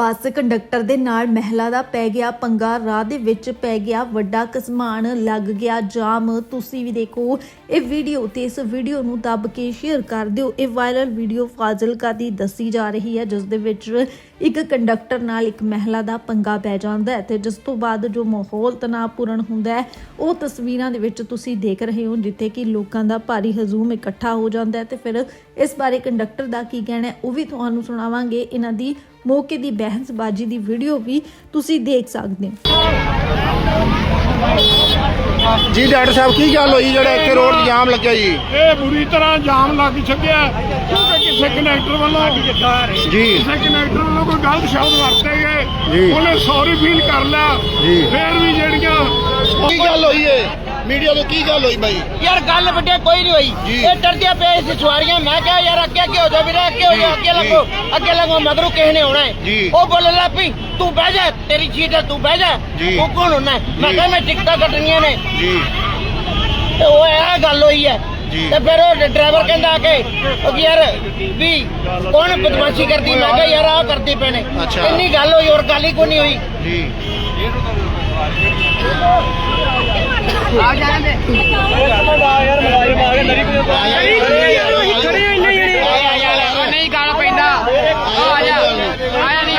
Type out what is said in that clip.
Bus conductor ਦੇ ਨਾਲ ਮਹਿਲਾ ਦਾ ਪੈ ਗਿਆ ਪੰਗਾ, ਰਾਹ ਦੇ ਵਿੱਚ ਪੈ ਗਿਆ ਵੱਡਾ ਕਸਮਾਨ ਲੱਗ ਗਿਆ ਜਾਮ। ਤੁਸੀਂ ਵੀ ਦੇਖੋ ਇਹ ਵੀਡੀਓ ਤੇ ਇਸ ਵੀਡੀਓ ਨੂੰ ਦੱਬ ਕੇ ਸ਼ੇਅਰ ਕਰ ਦਿਓ। ਇਹ ਵਾਇਰਲ ਵੀਡੀਓ ਫਾਜ਼ਿਲਕਾ ਦੀ ਦੱਸੀ ਜਾ ਰਹੀ ਹੈ, ਜਿਸ ਦੇ ਵਿੱਚ ਇੱਕ ਕੰਡਕਟਰ ਨਾਲ ਇੱਕ ਮਹਿਲਾ ਦਾ ਪੰਗਾ ਪੈ ਜਾਂਦਾ ਹੈ ਤੇ ਜਿਸ ਤੋਂ ਬਾਅਦ ਜੋ ਮਾਹੌਲ ਤਣਾਅਪੂਰਨ ਹੁੰਦਾ ਹੈ, ਉਹ ਤਸਵੀਰਾਂ ਦੇ ਵਿੱਚ ਤੁਸੀਂ ਦੇਖ ਰਹੇ ਹੋ, ਜਿੱਥੇ ਕਿ ਲੋਕਾਂ ਦਾ ਭਾਰੀ ਹਜੂਮ ਇਕੱਠਾ ਹੋ ਜਾਂਦਾ ਹੈ ਤੇ ਫਿਰ ਇਸ ਬਾਰੇ ਕੰਡਕਟਰ ਦਾ ਕੀ ਕਹਿਣਾ ਹੈ, ਉਹ ਵੀ ਤੁਹਾਨੂੰ ਸੁਣਾਵਾਂਗੇ। ਇਹਨਾਂ ਦੀ ਮੌਕੇ ਦੀ ਬਹਿਸਬਾਜ਼ੀ ਦੀ ਵੀਡੀਓ ਵੀ ਤੁਸੀਂ ਦੇਖ ਸਕਦੇ ਹੋ। ਜੀ ਡਾਕਟਰ ਸਾਹਿਬ ਕੀ ਗੱਲ ਹੋਈ ਜਿਹੜਾ ਇੱਥੇ ਰੋਡ ਤੇ ਜਾਮ ਲੱਗਿਆ ਜੀ? ਇਹ ਬੁਰੀ ਤਰ੍ਹਾਂ ਜਾਮ ਲੱਗ ਸਕਿਆ ਕਿਉਂਕਿ ਕਿਸੇ ਕਨੈਕਟਰ ਵੱਲੋਂ ਜੀ। ਕਿਸੇ ਕਨੈਕਟਰ ਵੱਲੋਂ ਕੋਈ ਗਲਤ ਸ਼ਬਦ ਵਰਤੇ। ਗਏ। ਉਹਨੇ ਸੌਰੀ ਫੀਲ ਕਰ ਲਿਆ। ਜੀ। ਫੇਰ ਵੀ ਜਿਹੜੀਆਂ ਕੀ ਗੱਲ ਹੋਈ ਏ? ਮੀਡੀਆ ਤੋਂ ਕੀ ਗੱਲ ਹੋਈ ਬਾਈ? ਯਾਰ ਗੱਲ ਵੱਡੇ ਕੋਈ ਨਹੀਂ ਹੋਈ। ਜੀ। ਇਹ ਡਰਦੀਆਂ ਪਏ ਸੀ ਸਵਾਰੀਆਂ। ਮੈਂ ਕਿਹਾ ਯਾਰ ਅੱਗੇ ਅੱਗੇ ਹੋ ਜਾ ਵੀਰੇ ਅੱਗੇ ਹੋ ਜਾ ਅੱਗੇ ਲੱਗੋ ਅੱਗੇ ਲੱਗੋ ਮਗਰੋਂ ਕਿਸੇ ਨੇ ਆਉਣਾ ਹੈ ਜੀ। ਉਹ ਬੋਲੇ ਲੱਪੀ ਤੂੰ ਬਹਿ ਜਾ ਤੇਰੀ ਸੀਟ ਹੈ ਤੂੰ ਬਹਿ ਜਾ। ਜੀ। ਉਹ ਕੌਣ ਹੁੰਦਾ ਹੈ? ਮੈਂ ਕਿਹਾ ਮੈਂ ਟਿਕਟਾਂ ਕੱਟਣੀਆਂ ਨੇ। ਜੀ। ਤੇ ਉਹ ਇਹ ਗੱਲ ਹੋਈ ਹੈ ਜੀ। ਤੇ ਫਿਰ ਉਹ ਡਰਾਈਵਰ ਕਹਿੰਦਾ ਆ ਕੇ ਉਹ ਕਿ ਯਾਰ ਵੀ ਕੌਣ ਬਦਮਾਸ਼ੀ ਕਰਦੀ? ਮੈਂ ਕਿਹਾ ਯਾਰ ਆਹ ਕਰਦੀ ਪਏ ਨੇ। ਅੱਛਾ। ਇੰਨੀ ਗੱਲ ਹੋਈ ਔਰ ਗੱਲ ਹੀ ਕੋਈ ਨਹੀਂ ਹੋਈ। ਜੀ। ਆ ਜਾਣ ਦੇ ਆ ਯਾਰ ਮੋਬਾਈਲ ਪਾ ਕੇ ਨਰੀ ਕੋਈ ਆ ਯਾਰ